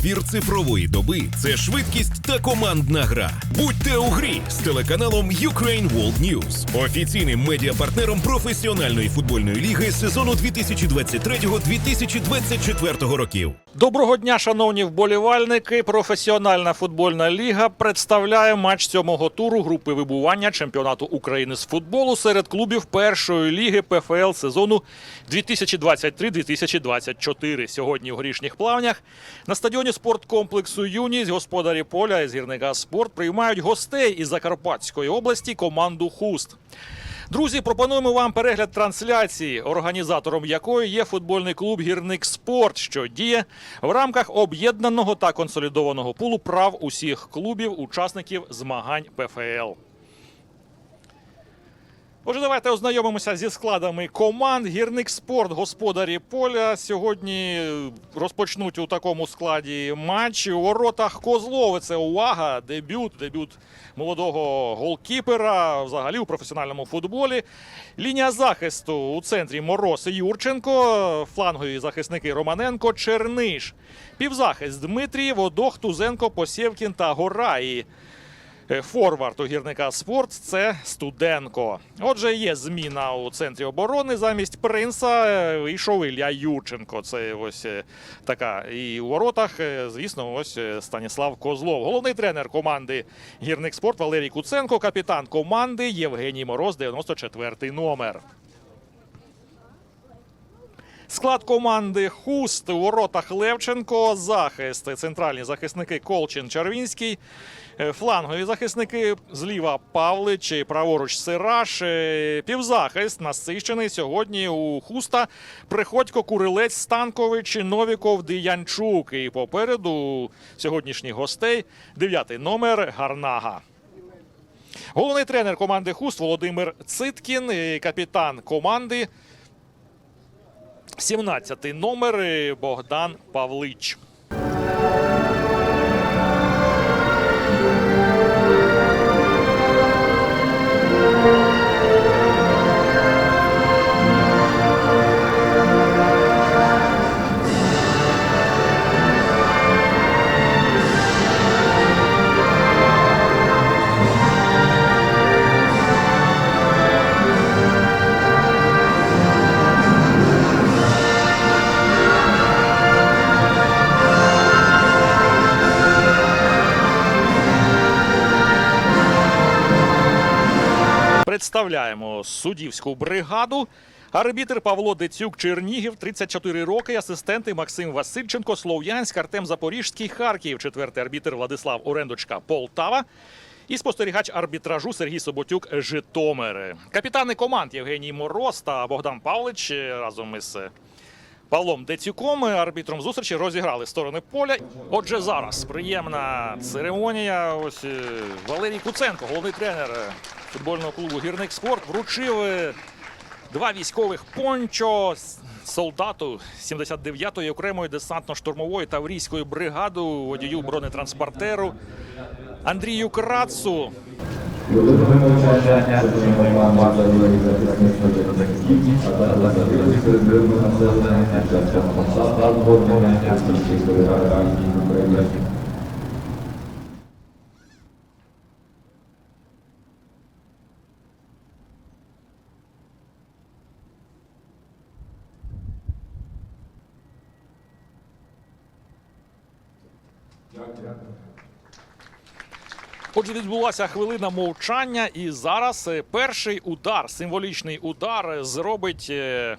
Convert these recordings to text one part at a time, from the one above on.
Ефір цифрової доби це швидкість та командна гра. Будьте у грі з телеканалом Ukraine World News, офіційним медіапартнером професіональної футбольної ліги сезону 2023-2024 років. Доброго дня, шановні вболівальники. Професіональна футбольна ліга представляє матч сьомого туру групи вибування чемпіонату України з футболу серед клубів першої ліги ПФЛ сезону 2023-2024. Сьогодні у горішніх плавнях на стадіоні спорткомплексу Юність господарі поля із гірника спорт приймають гостей із Закарпатської області команду Хуст. Друзі, пропонуємо вам перегляд трансляції, організатором якої є футбольний клуб Гірник Спорт, що діє в рамках об'єднаного та консолідованого пулу прав усіх клубів, учасників змагань ПФЛ. Отже, давайте ознайомимося зі складами команд. Гірник спорт, господарі поля. Сьогодні розпочнуть у такому складі матч. У воротах Козлови. Це увага, дебют, дебют молодого голкіпера взагалі у професіональному футболі. Лінія захисту у центрі Мороз і Юрченко, флангові захисники Романенко, Черниш. Півзахист Дмитрій, Водох, Тузенко, Посєвкін та Гораї. Е, Форвард у гірника спорт це Студенко. Отже, є зміна у центрі оборони. Замість принца е, вийшов Ілля Юченко. Це ось е, така. І у воротах, звісно, ось Станіслав Козлов. Головний тренер команди Гірник спорт Валерій Куценко, капітан команди Євгеній Мороз, 94 номер. Склад команди Хуст у воротах Левченко, захист, центральні захисники Колчин Червінський, флангові захисники зліва Павлич, праворуч Сираш, е, півзахист насичений сьогодні у Хуста Приходько, Курилець, Станкович, Новіков, Диянчук. І попереду сьогоднішніх гостей дев'ятий номер Гарнага. Головний тренер команди Хуст Володимир Циткін, капітан команди 17 номер е, Богдан Павлич. Суддівську бригаду. Арбітр Павло Децюк Чернігів, 34 роки. Асистенти Максим Васильченко, Слов'янськ, Артем Запоріжський, Харків. Четвертий арбітр Владислав Орендочка, Полтава. І спостерігач арбітражу Сергій Соботюк Житомир. Капітани команд Євгеній Мороз та Богдан Павлич разом із Павлом Децюком, арбітром зустрічі, розіграли сторони поля. Отже, зараз приємна церемонія. Ось е, Валерій Куценко, головний тренер е, футбольного клубу Гірник Спорт, вручив е, два військових пончо солдату 79-ї окремої десантно-штурмової таврійської бригади водію бронетранспортеру Андрію Крацу. Отже, відбулася хвилина мовчання, і зараз е, перший удар, символічний удар, е, зробить. е,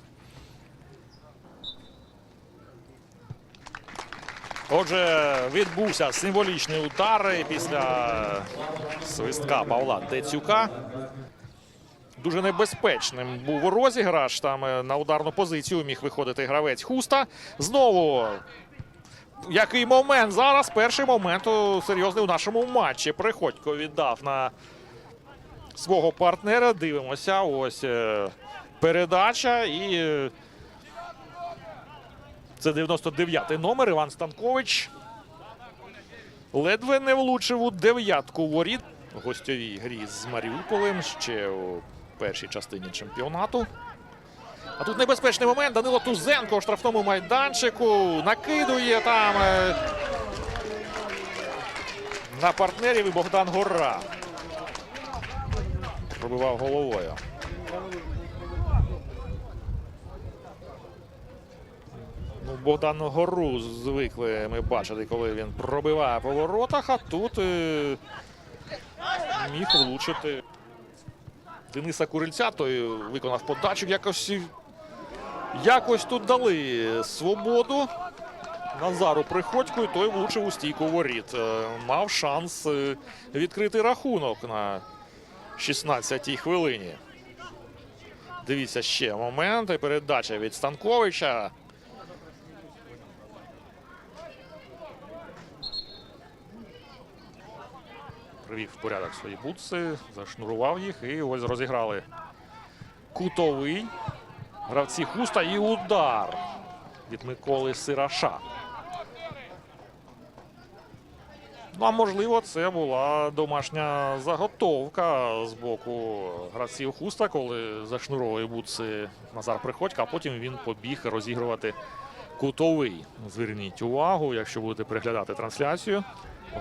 Отже, відбувся символічний удар після свистка Павла Децюка. Дуже небезпечним був розіграш. Там на ударну позицію міг виходити гравець Хуста. Знову який момент зараз? Перший момент серйозний у нашому матчі. Приходько віддав на свого партнера. Дивимося. Ось е, передача. І е, це 99-й номер. Іван Станкович. Ледве не влучив у дев'ятку воріт гостьовій грі з Маріуполем ще у першій частині чемпіонату. А тут небезпечний момент. Данило Тузенко у штрафному майданчику накидує там. е, на партнерів і Богдан Гора. Пробивав головою. Ну, Богдан Гору звикли ми бачити, коли він пробиває по воротах, а тут е, міг влучити Дениса Курильця, той виконав подачу. Якось, якось тут дали свободу Назару Приходьку, і той влучив у стійку воріт. Е, Мав шанс е, відкрити рахунок на 16-й хвилині. Дивіться ще момент. Передача від Станковича. Привів в порядок свої бутси, зашнурував їх і ось розіграли кутовий. Гравці хуста і удар від Миколи Сираша. Ну, а можливо, це була домашня заготовка з боку гравців хуста, коли зашнуровує бутси Назар Приходько, а потім він побіг розігрувати кутовий. Зверніть увагу, якщо будете переглядати трансляцію.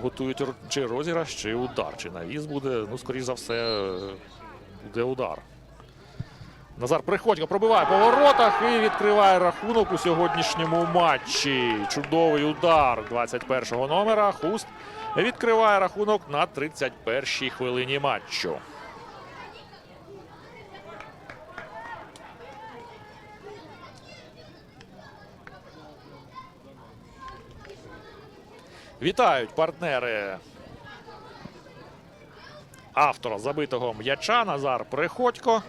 Готують чи розіграш, чи удар, чи навіс буде. Ну, скоріш за все, е, буде удар. Назар Приходько пробиває по воротах і відкриває рахунок у сьогоднішньому матчі. Чудовий удар 21-го номера. Хуст відкриває рахунок на 31-й хвилині матчу. Вітають партнери автора забитого м'яча Назар Приходько.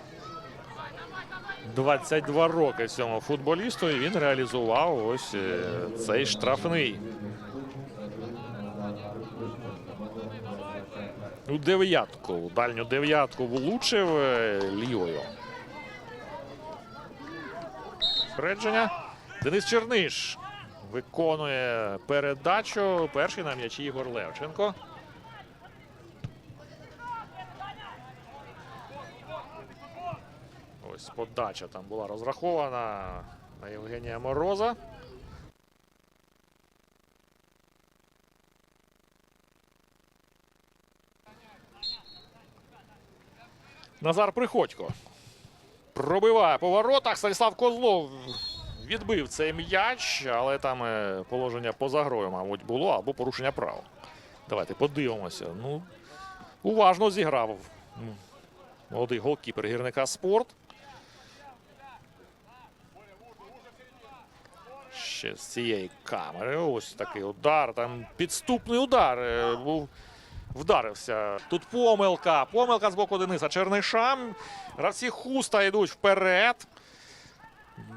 22 роки цьому футболісту, і він реалізував ось е, цей штрафний. У дев'ятку, у дальню дев'ятку влучив е, лівою. Спередження. Денис Черниш виконує передачу. Перший на м'ячі Ігор Левченко. Ось подача там була розрахована на Євгенія Мороза. Назар Приходько. Пробиває по воротах. Станіслав Козлов відбив цей м'яч, але там е, положення поза грою, мабуть, було або порушення прав. Давайте подивимося. Ну, уважно зіграв молодий голкіпер гірника спорт. Ще з цієї камери. Ось такий удар. Там підступний удар е, був. Вдарився. Тут помилка. Помилка з боку Дениса Черниша. Гравці хуста йдуть вперед.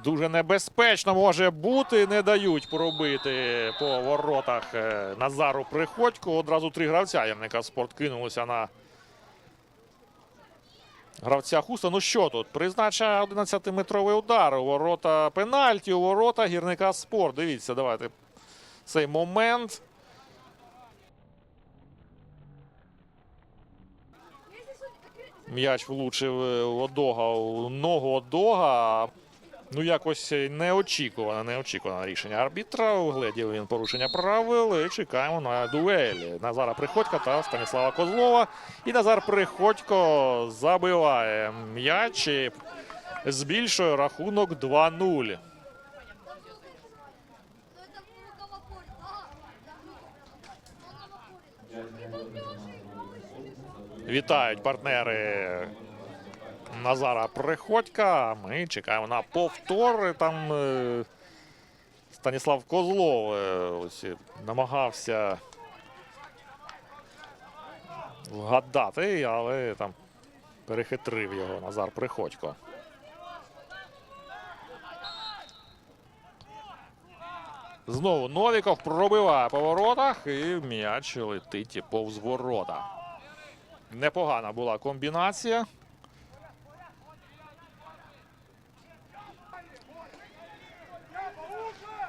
Дуже небезпечно може бути. Не дають пробити по воротах е, Назару Приходько. Одразу три гравця. Єрника спорт кинулися на гравця хуста. Ну що тут? Призначає 11-метровий удар. У ворота пенальті, у ворота гірника спор. Дивіться, давайте цей момент. М'яч влучив е, Одога у ногу Одога. Ну, якось неочікуване, неочікуване рішення арбітра. Угледів він порушення правил. І чекаємо на дуелі Назара Приходька та Станіслава Козлова. І Назар Приходько забиває м'яч. і Збільшує рахунок 2-0. Ну, это луковое поле. Ага, луковое поле. Вітають партнери Назара Приходька. Ми чекаємо на повтор. Там е, Станіслав Козлов е, ось, е, намагався вгадати, але там перехитрив його Назар Приходько. Знову Новіков пробиває по воротах і м'яч летить повз ворота. Непогана була комбінація.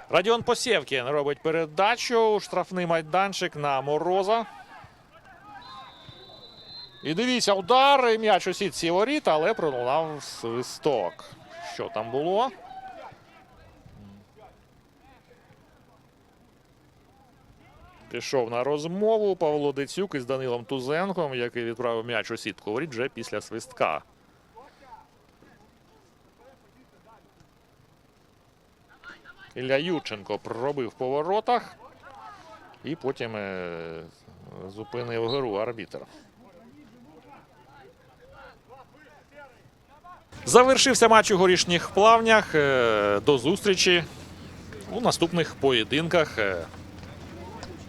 Радіон Посєвкін робить передачу. Штрафний майданчик на Мороза. І дивіться, удар і м'яч у сітці воріт, але пролунав свисток. Що там було? Пішов на розмову Павло Децюк із Данилом Тузенком, який відправив м'яч у сітку воріт вже після свистка. Ілля Юченко пробив по воротах і потім е, зупинив гру арбітр. Завершився матч у горішніх плавнях. Е, До зустрічі у наступних поєдинках е,